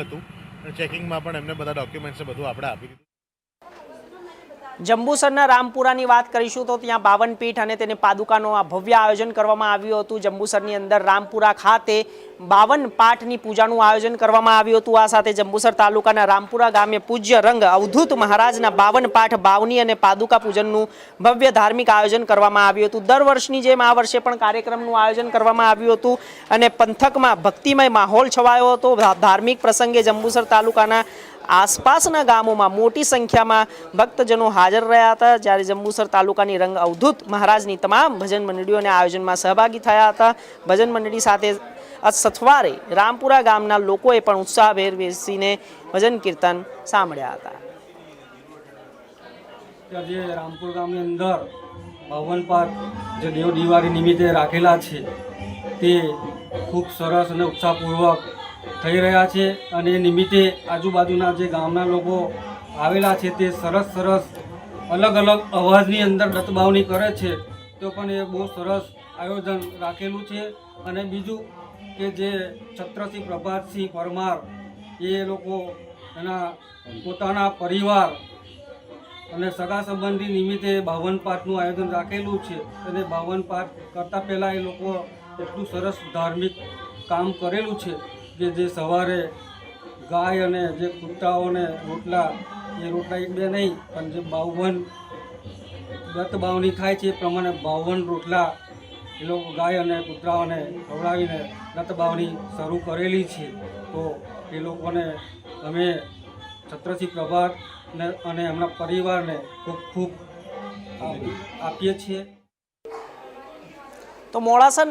હતું ચેકિંગમાં પણ એમને બધા ડોક્યુમેન્ટ્સ બધું આપણે આપી દીધું. જંબુસરના રામપુરાની વાત કરીશું તો ત્યાં બાવન પીઠ અને તેને પાદુકાનો આ ભવ્ય આયોજન કરવામાં આવ્યું હતું. જંબુસરની અંદર રામપુરા ખાતે બાવન પાઠની પૂજાનું આયોજન કરવામાં આવ્યું હતું. આ સાથે જંબુસર તાલુકાના રામપુરા ગામે પૂજ્ય રંગ અવધૂત મહારાજના બાવન પાઠ બાવની અને પાદુકા પૂજનનું ભવ્ય ધાર્મિક આયોજન કરવામાં આવ્યું હતું. દર વર્ષની જેમ આ વર્ષે પણ કાર્યક્રમનું આયોજન કરવામાં આવ્યું હતું અને પંથકમાં ભક્તિમય માહોલ છવાયો હતો. ધાર્મિક પ્રસંગે જંબુસર તાલુકાના આસપાસના ગામોમાં મોટી સંખ્યામાં ભક્તજનો હાજર રહ્યા હતા. જ્યારે જંબુસર તાલુકાની રંગ અવધૂત મહારાજની તમામ ભજન મંડળીઓના આયોજનમાં સહભાગી થયા હતા. ભજન મંડળી સાથે સથવારે રામપુરા ગામના લોકોએ પણ ઉત્સાહભેર બેસીને ભજન કીર્તન સાંભળ્યા હતા. આજે રામપુર ગામની અંદર બાવન પાર્ક જે દેવ દિવાળી નિમિત્તે રાખેલા છે, તે ખૂબ સરસ અને ઉત્સાહપૂર્વક થઈ રહ્યા છે અને એ નિમિત્તે આજુબાજુના જે ગામના લોકો આવેલા છે તે સરસ સરસ અલગ અલગ અવાજની અંદર દત્તભાવની કરે છે, તો પણ એ બહુ સરસ આયોજન રાખેલું છે. અને બીજું કે જે છત્રસિંહ પ્રભાતસિંહ પરમાર, એ લોકો એના પોતાના પરિવાર અને સગા સંબંધી નિમિત્તે બાવન પાઠનું આયોજન રાખેલું છે. અને બાવન પાઠ કરતાં પહેલાં એ લોકો એટલું સરસ ધાર્મિક કામ કરેલું છે. કે જે સવારે ગાય અને જે કૂતરાઓને રોટલા, એ રોટલા એક બે નહીં, પણ જે બાવન દત્ત બાવની થાય છે એ પ્રમાણે બાવન રોટલા એ લોકો ગાય અને કૂતરાઓને ખવડાવીને દત્ત બાવની શરૂ કરેલી છે. તો એ લોકોને અમે છત્રસિંહ પ્રભાતને અને એમના પરિવારને ખૂબ ખૂબ આપીએ છીએ. તો મોડાસા